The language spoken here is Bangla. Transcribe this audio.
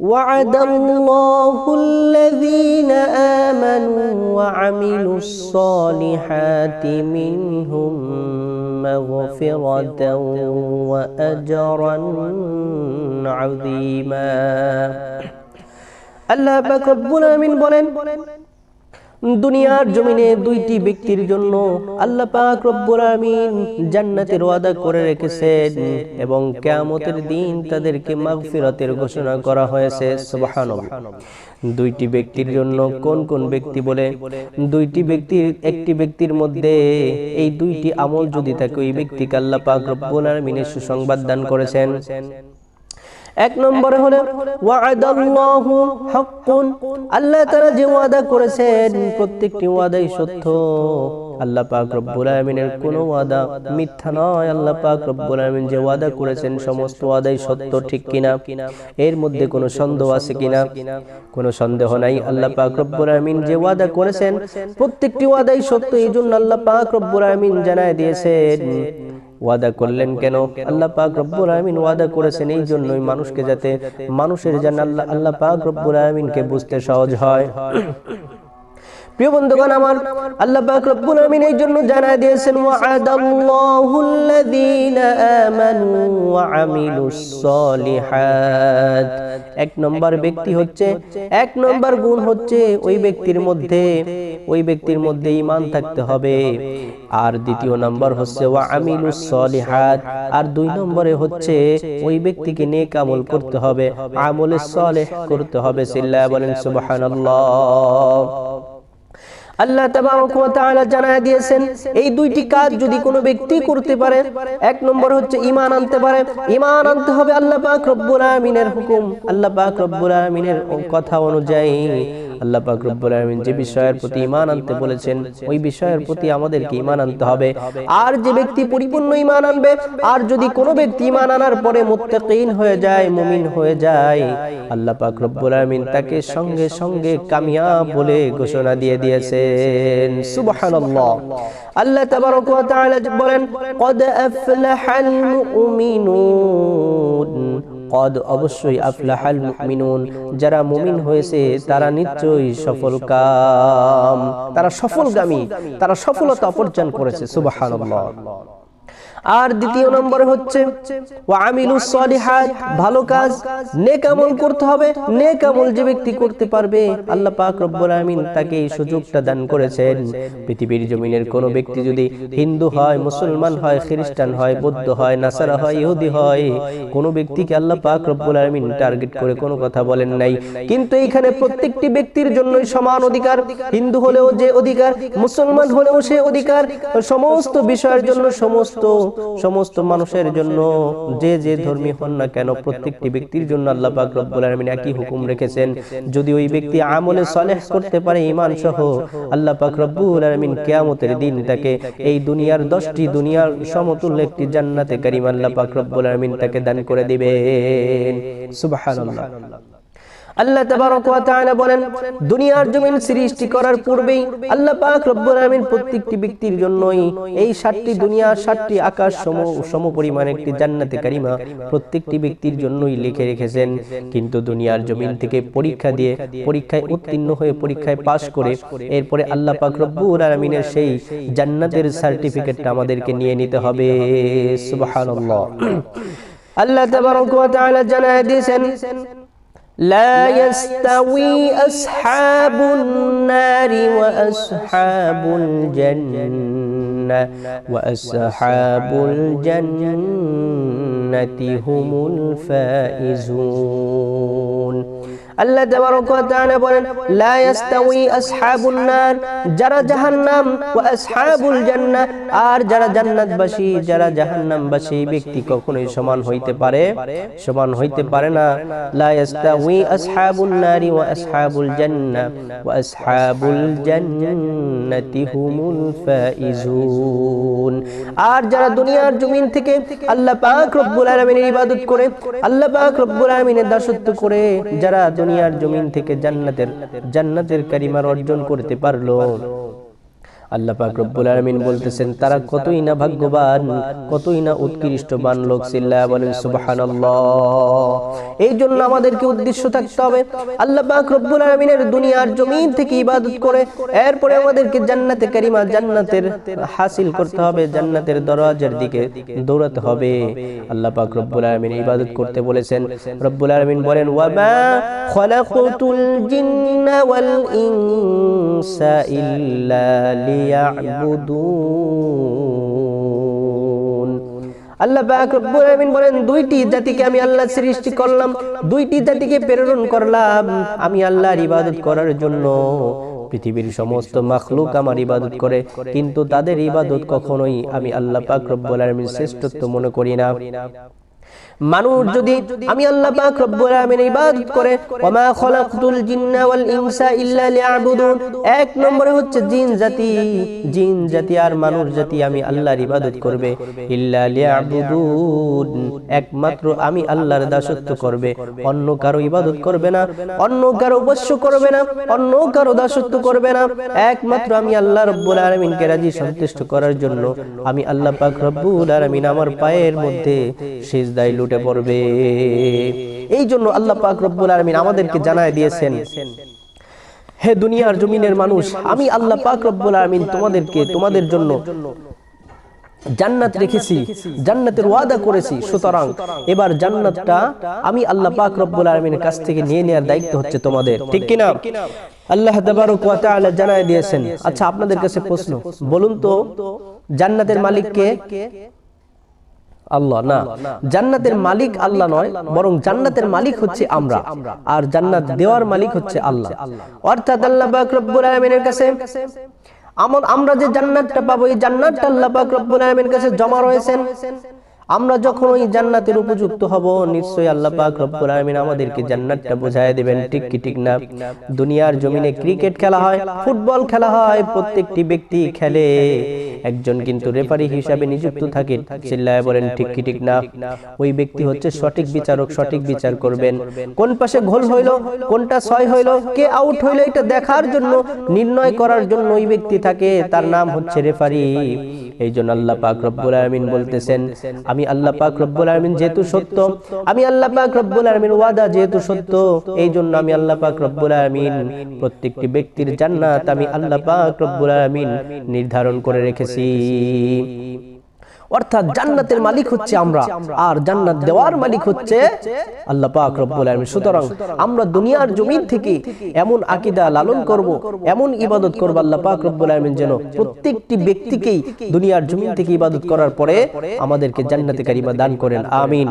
وعد الله الذين آمنوا وعملوا الصالحات منهم مغفرة وأجرا عظيما আল্লাহ পাক রব্বুল আমিন বলেন দুনিয়ার জমিনে দুইটি ব্যক্তির জন্য আল্লাহ পাক রব্বুল আমিন জান্নাতের ওয়াদা করে রেখেছেন এবং কিয়ামতের দিন তাদেরকে মাগফিরাতের ঘোষণা করা হয়েছে, সুবহানাল্লাহ। দুইটি ব্যক্তির জন্য কোন কোন ব্যক্তি বলে? দুইটি ব্যক্তির, একটি ব্যক্তির মধ্যে এই দুইটি আমল যদি থাকে, ওই ব্যক্তিকে আল্লাহ পাক রব্বুল আমিনের সুসংবাদ দান করেছেন। এক নম্বরে হলো, ওয়াদাল্লাহু হাক্কুন। আল্লাহ তাআলা যে ওয়াদা করেছেন, প্রত্যেকটি ওয়াদাই সত্য। আল্লাহ পাক রব্বুল আলামিনের কোন ওয়াদা মিথ্যা নয়। আল্লাহ পাক রব্বুল আলামিন যে ওয়াদা করেছেন, সমস্ত ওয়াদাই সত্য, ঠিক কিনা? এর মধ্যে কোনো সন্দেহ আছে কিনা? কোনো সন্দেহ নাই। আল্লাহ পাক রব্বুল আলামিন যে ওয়াদা করেছেন, প্রত্যেকটি ওয়াদাই সত্য এই জন্য আল্লাহ পাক রব্বুল আলামিন জানায় দিয়েছেন ওয়াদা করলেন কেন? আল্লাহ পাক রব্বুল আলমিন ওয়াদা করেছেন এই জন্যই মানুষকে যাতে মানুষের যেন আল্লাহ আল্লাহ পাক রব্বুল আলমিনকে বুঝতে সহজ হয়। প্রিয় বন্ধুগণ, আমার আল্লাহ পাক রব্বুল আমিন এই জন্য জানায় দিয়েছেন ওয়াদাল্লাহু আল্লাযীনা আমানু ওয়া আমিলুস সলিহাত। এক নম্বর ব্যক্তি হচ্ছে, এক নম্বর গুণ হচ্ছে ওই ব্যক্তির মধ্যে, ওই ব্যক্তির মধ্যে ঈমান থাকতে হবে। আর দ্বিতীয় নম্বর হচ্ছে, ওয়া আমিলুস সলিহাত। আর দুই নম্বরে হচ্ছে, ওই ব্যক্তিকে নেক আমল করতে হবে, আমলে সলেহ করতে হবে। সিল্লা বলেন, সুবহানাল্লাহ। আল্লাহ তাআলা জানায় দিয়েছেন, এই দুইটি কাজ যদি কোনো ব্যক্তি করতে পারে, এক নম্বর হচ্ছে ইমান আনতে পারে। ইমান আনতে হবে আল্লাহ পাক রব্বুল আমিনের হুকুম। আল্লাহ পাক রব্বুল আমিনের কথা অনুযায়ী আল্লাহ পাক রব্বুল আলামিন যে বিষয়ের প্রতি ঈমান আনতে বলেছেন, ওই বিষয়ের প্রতি আমাদেরকে ঈমান আনতে হবে। আর যে ব্যক্তি পরিপূর্ণ ঈমান আনবে, আর যদি কোনো ব্যক্তি ঈমান আনার পরে মুত্তাকিন হয়ে যায়, মুমিন হয়ে যায়, আল্লাহ পাক রব্বুল আলামিন তাকে সঙ্গে সঙ্গে কামিয়াব বলে ঘোষণা দিয়ে দিয়েছেন। সুবহানাল্লাহ। আল্লাহ তাবারক ওয়া তাআলা বলেন, কদ আফলাহাল মুমিনুন কদ অবশ্যই আফলাহাল মুমিনুন। যারা মুমিন হয়েছে, তারা নিশ্চয়ই সফল কাম। তারা সফলগামী, তারা সফলতা অর্জন করেছে, সুবহানাল্লাহ। আর দ্বিতীয় নম্বরে হচ্ছে ভালো কাজ নেক আমল করতে হবে নেক আমল যে ব্যক্তি করতে পারবে আল্লাহ পাক রব্বুল আমিন তাকে এই সুযোগটা দান করেছেন। পৃথিবীর জমিনের কোনো ব্যক্তি যদি হিন্দু হয় মুসলমান হয় খ্রিস্টান হয় বৌদ্ধ হয় নাসারা হয় ইহুদি হয় কোনো ব্যক্তিকে আল্লাহ পাক রব্বুল আমিন টার্গেট করে কোনো কথা বলেন নাই। কিন্তু এইখানে প্রত্যেকটি ব্যক্তির জন্যই সমান অধিকার হিন্দু হলেও যে অধিকার মুসলমান হলেও সে অধিকার সমস্ত বিষয়ের জন্য সমস্ত সমস্ত মানুষের জন্য, যে যে ধর্মী হন না কেন, প্রত্যেকটি ব্যক্তির জন্য আল্লাহ পাক রব্বুল আলামিন একই হুকুম রেখেছেন। যদি ওই ব্যক্তি আমলে সালেহ করতে পারে ঈমান সহ, আল্লাহ পাক রব্বুল আলামিন কিয়ামতের দিন তাকে এই দুনিয়ার 10টি দুনিয়ার সমতুল্য একটি জান্নাতে কারীম আল্লাহ পাক রব্বুল আলামিন তাকে দান করে দিবেন। সুবহানাল্লাহ। আল্লাহ তাবারক ওয়া তাআলা বলেন, দুনিয়ার জমিন সৃষ্টি করার পূর্বেই আল্লাহ পাক রব্বুল প্রত্যেকটি ব্যক্তির জন্যই এই সাতটি সাতটি আকাশ সম সম পরিমাণ একটি জান্নাতে কারিমা প্রত্যেকটি ব্যক্তির জন্যই লিখে রেখেছেন। কিন্তু দুনিয়ার জমিন থেকে পরীক্ষা দিয়ে পরীক্ষায় উত্তীর্ণ হয়ে পরীক্ষায় পাশ করে এরপরে আল্লাহ পাক রব্বুল আলামিনের সেই জান্নাতের সার্টিফিকেটটা আমাদেরকে নিয়ে নিতে হবে। সুবহানাল্লাহ। আল্লাহ তাবারক ওয়া তাআলা জানায় দিয়েছেন لا يستوي أصحاب النار وأصحاب الجنة. وأصحاب الجنة هم الفائزون. আল্লাহ তাআলা বলেন, লা ইয়াস্তাউই আসহাবুন নার যারা জাহান্নাম ওয়া আসহাবুল জান্নাহ, আর যারা জান্নাতবাসী, যারা জাহান্নামবাসী, ব্যক্তি কখনোই সমান হইতে পারে, সমান হইতে পারে না। লা ইয়াস্তাউই আসহাবুন নারি ওয়া আসহাবুল জান্নাহ, ওয়া আসহাবুল জান্নাতি হুমুল ফাইজুন। আর যারা দুনিয়ার জমিন থেকে আল্লাহ পাক রব্বুল আলামিনের ইবাদত করে, আল্লাহ পাক রব্বুল আলামিনের দাসত্ব করে, যারা দুনিয়ার জমিন থেকে জান্নাতের জান্নাতের কারিমার অর্জন করতে পারল। আল্লাহ পাক রব্বুল আলামিন বলতেছেন তারা কতই না ভাগ্যবান কতই না উৎকৃষ্টবান লোক চিল্লায়া বলেন সুবহানাল্লাহ। এই জন্য আমাদেরকে উদ্দেশ্য থাকতে হবে আল্লাহ পাক রব্বুল আলামিনের দুনিয়ার জমিন থেকে ইবাদত করে এরপরে আমাদেরকে জান্নাতে কারিমা জান্নাতের হাসিল করতে হবে জান্নাতের দরজার দিকে দৌড়াতে হবে। আল্লাহ পাক রব্বুল আলামিন ইবাদত করতে বলেছেন রব্বুল আলামিন বলেন ওয়ামা খলাকুতুল জিন্না ওয়াল ইনসা ইল্লা লিয়াবুদুন আল্লাহ পাক রব্বুল আলামিন বলেন দুইটি জাতিকে আমি আল্লাহ সৃষ্টি করলাম দুইটি জাতিকে প্রেরণ করলাম আমি আল্লাহর ইবাদত করার জন্য পৃথিবীর সমস্ত মাখলুক আমার ইবাদত করে কিন্তু তাদের ইবাদত কখনোই আমি আল্লাহ পাক রব্বুল আলামিন শ্রেষ্ঠত্ব মনে করি না। মানুষ যদি আমি আল্লাহ পাক রব্বুল আলামিনের ইবাদত করে ওমা খলাকতুল জিন্না ওয়াল ইনসা ইল্লা লিয়াবুদুন। এক নম্বরে হচ্ছে জিন জাতি জিন জাতি। আর মানুষ জাতি আমি আল্লাহর ইবাদত করবে। ইল্লা লিয়াবুদুন। একমাত্র আমি আল্লাহর দাসত্ব করবে। অন্য কারও ইবাদত করবে না অন্য কারও উপাস্য করবে না অন্য কারও দাসত্ব করবে না। একমাত্র আমি আল্লাহ রব্বুল আলামিনকে রাজি সন্তুষ্ট করার জন্য আমি আল্লাহ পাক রব্বুল আলামিন আমার পায়ের মধ্যে সিজদায় লুটে পড়বে। এই জন্য আল্লাহ পাক রব্বুল আলামিন আমাদেরকে জানায় দিয়েছেন, হে দুনিয়ার জমিনের মানুষ, আমি আল্লাহ পাক রব্বুল আলামিন তোমাদেরকে, তোমাদের জন্য জান্নাত রেখেছি, জান্নাতের ওয়াদা করেছি। সুতরাং এবার জান্নাতটা আমি আল্লাহ পাক রব্বুল আলামিনের কাছ থেকে নিয়ে নেওয়ার দায়িত্ব হচ্ছে তোমাদের। ঠিক কিনা? আল্লাহ তাবারক ওয়া জানায় দিয়েছেন। আচ্ছা আপনাদের কাছে প্রশ্ন, বলুন তো, জান্নাতের মালিক কে আল্লাহ না। জান্নাতের মালিক আল্লাহ নয় বরং জান্নাতের মালিক হচ্ছে আমরা। আর জান্নাত দেওয়ার মালিক হচ্ছে আল্লাহ। অর্থাৎ আল্লাহ পাক রব্বুল আলামিনের কাছে আমরা যে জান্নাতটা পাবো এই জান্নাতটা আল্লাহ পাক রব্বুল আলামিনের কাছে জমা রয়েছেন। আমরা যখন ওই জান্নাতের উপযুক্ত হব, নিশ্চয়ই আল্লাহ পাক রব্বুল আলামিন আমাদেরকে জান্নাতটা বোঝায় দিবেন। ঠিক কি ঠিক না? দুনিয়ার জমিনে ক্রিকেট খেলা হয়, ফুটবল খেলা হয়, প্রত্যেকটি ব্যক্তি খেলে। একজন কিন্তু রেফারি হিসাবে নিযুক্ত থাকে, চিল্লায় বলেন, ঠিক কি ঠিক না? ওই ব্যক্তি হচ্ছে সঠিক বিচারক, সঠিক বিচার করবেন। কোন পাশে গোল হইল, কোনটা ছয় হইল, কে আউট হইল, এটা দেখার জন্য, নির্ণয় করার জন্য ওই ব্যক্তি থাকে, তার নাম হচ্ছে রেফারি। এই জন্য আল্লাহ পাক রব্বুল আলামিন বলতেছেন আমি আল্লাহ পাক রব্বুল আলামিন যেহেতু সত্য আমি আল্লাহ পাক রব্বুল আলামিন ওয়াদা যেহেতু সত্য এই জন্য আমি আল্লাহ পাক রব্বুল আলামিন প্রত্যেকটি ব্যক্তির জান্নাত আমি আল্লাহ পাক রব্বুল আলামিন নির্ধারণ করে রেখেছি। অর্থাৎ জান্নাতের মালিক হচ্ছে আমরা। আর জান্নাত দেওয়ার মালিক হচ্ছে আল্লাহ পাক রব্বুল আলামিন। সুতরাং আমরা দুনিয়ার জমিন থেকে এমন আকীদা লালন করব এমন ইবাদত করব আল্লাহ পাক রব্বুল আলামিন যেন প্রত্যেকটি ব্যক্তিকেই দুনিয়ার জমিন থেকে ইবাদত করার পরে আমাদেরকে জান্নাতে কারিমা দান করেন। আমিন।